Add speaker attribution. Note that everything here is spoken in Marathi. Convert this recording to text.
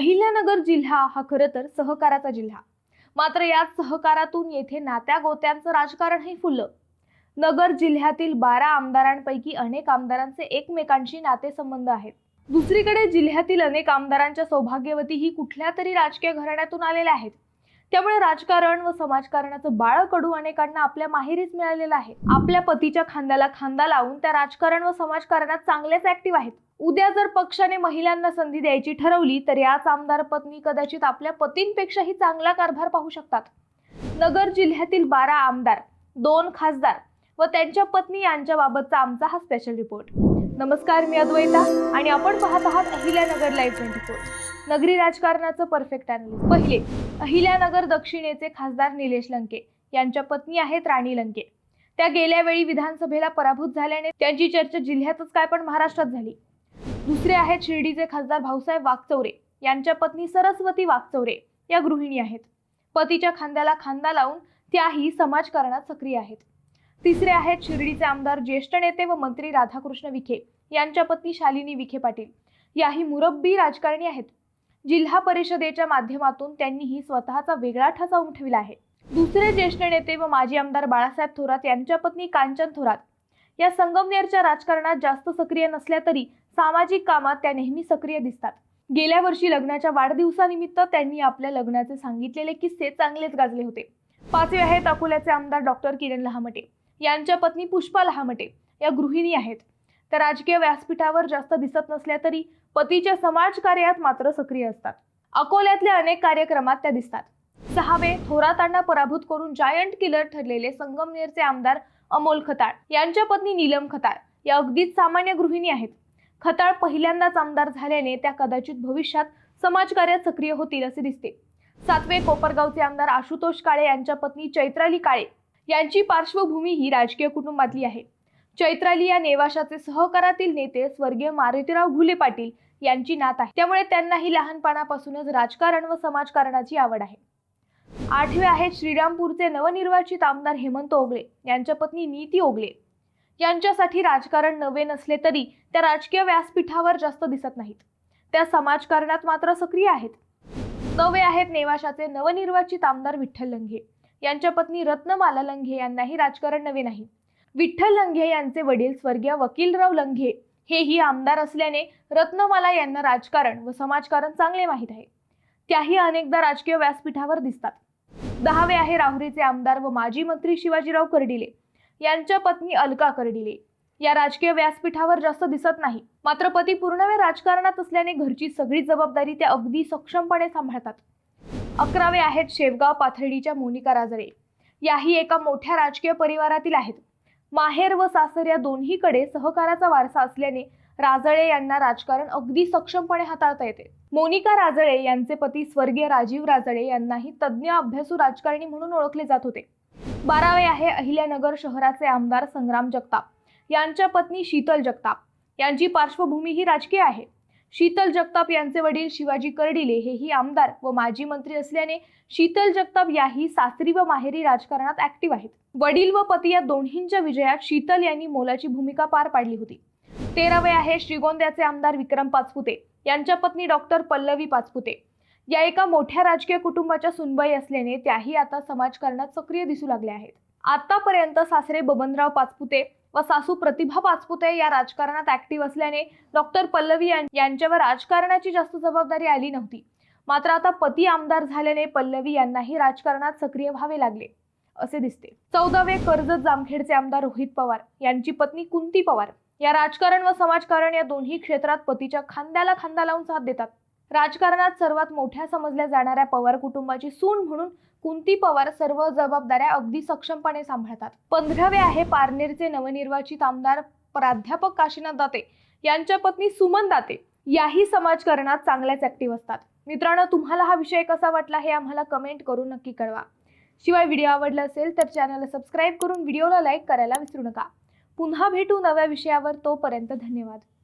Speaker 1: अहिल्यानगर जिल्हा हा खरं तर सहकाराचा जिल्हा. मात्र याच सहकारातून येथे नात्या गोत्यांचं राजकारणही फुललं. नगर जिल्ह्यातील बारा आमदारांपैकी अनेक आमदारांचे एकमेकांशी नातेसंबंध आहेत. दुसरीकडे जिल्ह्यातील अनेक आमदारांच्या सौभाग्यवती ही कुठल्या तरी राजकीय घराण्यातून आलेल्या आहेत. त्यामुळे राजकारण व समाजकारणाचं बाळ कडू अनेकांना आपल्या माहेरीच मिळालेलं आहे. आपल्या पतीच्या खांद्याला खांदा लावून त्या राजकारण व समाजकारणात चांगलेच ऍक्टिव्ह आहेत. उद्या जर पक्षाने महिलांना संधी द्यायची ठरवली तर याच आमदार पत्नी कदाचित आपल्या पतींपेक्षाही चांगला कारभार पाहू शकतात. नगर जिल्ह्यातील बारा आमदार दोन खासदार व त्यांच्या पत्नी यांच्याबाबतचा आमचा हा स्पेशल रिपोर्ट नमस्कार मी अद्वैता आणि आपण पाहत आहात अहिल्यानगर लाईव्ह ट्वेंटी फोर नगरी राजकारणाचं परफेक्ट अनालिस्ट पहिले अहिल्यानगर दक्षिणेचे खासदार निलेश लंके यांच्या पत्नी आहेत राणी लंके. त्या गेल्या वेळी विधानसभेला पराभूत झाल्याने त्यांची चर्चा जिल्ह्यातच काय पण महाराष्ट्रात झाली. दुसरे आहेत शिर्डीचे खासदार भाऊसाहेब वागचौरे यांच्या पत्नी सरस्वती वागचौरे या गृहिणी आहेत. पतीच्या खांद्याला खांदा लावून त्याही समाजकारणात सक्रिय आहेत. तिसरे आहेत शिर्डीचे आमदार ज्येष्ठ नेते व मंत्री राधाकृष्ण विखे यांच्या पत्नी शालिनी विखे पाटील. याही मुरब्बी राजकारणी आहेत. जिल्हा परिषदेच्या माध्यमातून त्यांनीही स्वतःचा वेगळा ठसा उमटविला आहे. दुसरे ज्येष्ठ नेते व माजी आमदार बाळासाहेब थोरात यांच्या पत्नी कांचन थोरात या संगमनेरच्या राजकारणात जास्त सक्रिय नसल्या तरी सामाजिक कामात त्या नेहमी सक्रिय दिसतात. गेल्या वर्षी लग्नाच्या वाढदिवसानिमित्त त्यांनी आपल्या लग्नाचे सांगितलेले किस्से चांगलेच गाजले होते. पाचवे आहेत अकोल्याचे आमदार डॉक्टर किरण लहामटे. यांच्या पत्नी पुष्पा लहामटे या गृहिणी आहेत. त्या राजकीय व्यासपीठावर जास्त दिसत नसल्या तरी पतीच्या समाजकार्यात मात्र सक्रिय असतात. अकोल्यातल्या अनेक कार्यक्रमात त्या दिसतात. सहावे थोरातांना पराभूत करून जायंट किलर ठरलेले संगमनेरचे आमदार अमोल खताळ. यांच्या पत्नी नीलम खताळ. या अगदीच सामान्य गृहिणी आहेत. खताळ पहिल्यांदाच आमदार झाल्याने त्या कदाचित भविष्यात समाजकार्यात सक्रिय होतील असे दिसते. सातवे कोपरगावचे आमदार आशुतोष काळे यांच्या पत्नी चैत्राली काळे. यांची पार्श्वभूमी ही राजकीय कुटुंबातली आहे. चैत्राली या नेवाशाचे सहकारातील नेते स्वर्गीय मारुतीराव घुले पाटील यांची नात आहे. त्यामुळे त्यांनाही लहानपणापासूनच राजकारण व समाजकारणाची आवड आहे. आठवे आहेत श्रीरामपूरचे नवनिर्वाचित आमदार हेमंत ओगले यांच्या पत्नी नीती ओगले यांच्यासाठी राजकारण नवे नसले तरी त्या राजकीय व्यासपीठावर जास्त दिसत नाहीत. त्या समाजकारणात मात्र सक्रिय आहेत. नवे आहेत नेवाशाचे नवनिर्वाचित आमदार विठ्ठल लंघे. यांच्या पत्नी रत्नमाला लंघे यांनाही राजकारण नवे नाही. विठ्ठल लंघे यांचे वडील स्वर्गीय वकीलराव लंघे हेही आमदार असल्याने रत्नमाला यांना राजकारण व समाजकारण चांगले माहीत आहे. त्याही अनेकदा राजकीय व्यासपीठावर दिसतात. दहावे आहे राहुरीचे आमदार व माजी मंत्री शिवाजीराव कर्डिले. यांच्या पत्नी अलका कर्डिले. या राजकीय व्यासपीठावर जास्त दिसत नाही. मात्र पती पूर्णवेळ राजकारणात असल्याने घरची सगळी जबाबदारी त्या अगदी सक्षमपणे सांभाळतात. अकरावे आहेत शेवगाव पाथर्डीच्या मोनिका राजळे याही एका मोठ्या राजकीय परिवारातील आहेत. माहेर व सासर या दोन्हीकडे सहकाराचा वारसा असल्याने राजळे यांना राजकारण अगदी सक्षमपणे हाताळता येते. मोनिका राजळे यांचे पती स्वर्गीय राजीव राजळे यांनाही तज्ज्ञ अभ्यासू राजकारणी म्हणून ओळखले जात होते. बारावे आहे अहिल्यानगर शहराचे आमदार संग्राम जगताप. यांच्या पत्नी शीतल जगताप. यांची पार्श्वभूमी ही राजकीय आहे. शीतल जगताप यांचे वडील शिवाजी कर्डिले हेही आमदार व माजी मंत्री असल्याने शीतल जगताप याही सासरी व माहेरी राजकारणात ऍक्टिव्ह आहेत. वडील व पती या दोन्हींच्या विजयात शीतल यांनी मोलाची भूमिका पार पाडली होती. तेरावे आहे श्रीगोंद्याचे आमदार विक्रम पाचपुते यांच्या पत्नी डॉक्टर पल्लवी पाचपुते. या एका मोठ्या राजकीय कुटुंबाच्या सुनबाई असल्याने त्याही आता समाजकारणात सक्रिय दिसू लागल्या आहेत. आतापर्यंत सासरे बबनराव पाचपुते व सासू प्रतिभा पाचपुते या राजकारणात ऍक्टिव्ह असल्याने डॉक्टर पल्लवी यां- यांच्यावर राजकारणाची जास्त जबाबदारी आली नव्हती. मात्र आता पती आमदार झाल्याने पल्लवी यांनाही राजकारणात सक्रिय व्हावे लागले असे दिसते. चौदावे कर्जत जामखेडचे आमदार रोहित पवार यांची पत्नी कुंती पवार या राजकारण व समाजकारण या दोन्ही क्षेत्रात पतीच्या खांद्याला खांदा लावून साथ देतात. राजकारणात सर्वात मोठ्या समजल्या जाणाऱ्या पवार कुटुंबाची सून म्हणून कुंती पवार सर्व जबाबदाऱ्या अगदी सक्षमपणे सांभाळतात. पंधरावे आहे पारनेरचे नवनिर्वाचित आमदार प्राध्यापक काशीनाथ दाते. यांच्या पत्नी सुमन दाते याही समाजकारणात चांगल्याच ऍक्टिव्ह असतात. मित्रांनो तुम्हाला हा विषय कसा वाटला हे आम्हाला कमेंट करून नक्की कळवा. शिवाय व्हिडिओ आवडला असेल तर चॅनलला सबस्क्राईब करून व्हिडिओला लाईक करायला विसरू नका. पुन्हा भेटू नव्या विषयावर तोपर्यंत धन्यवाद.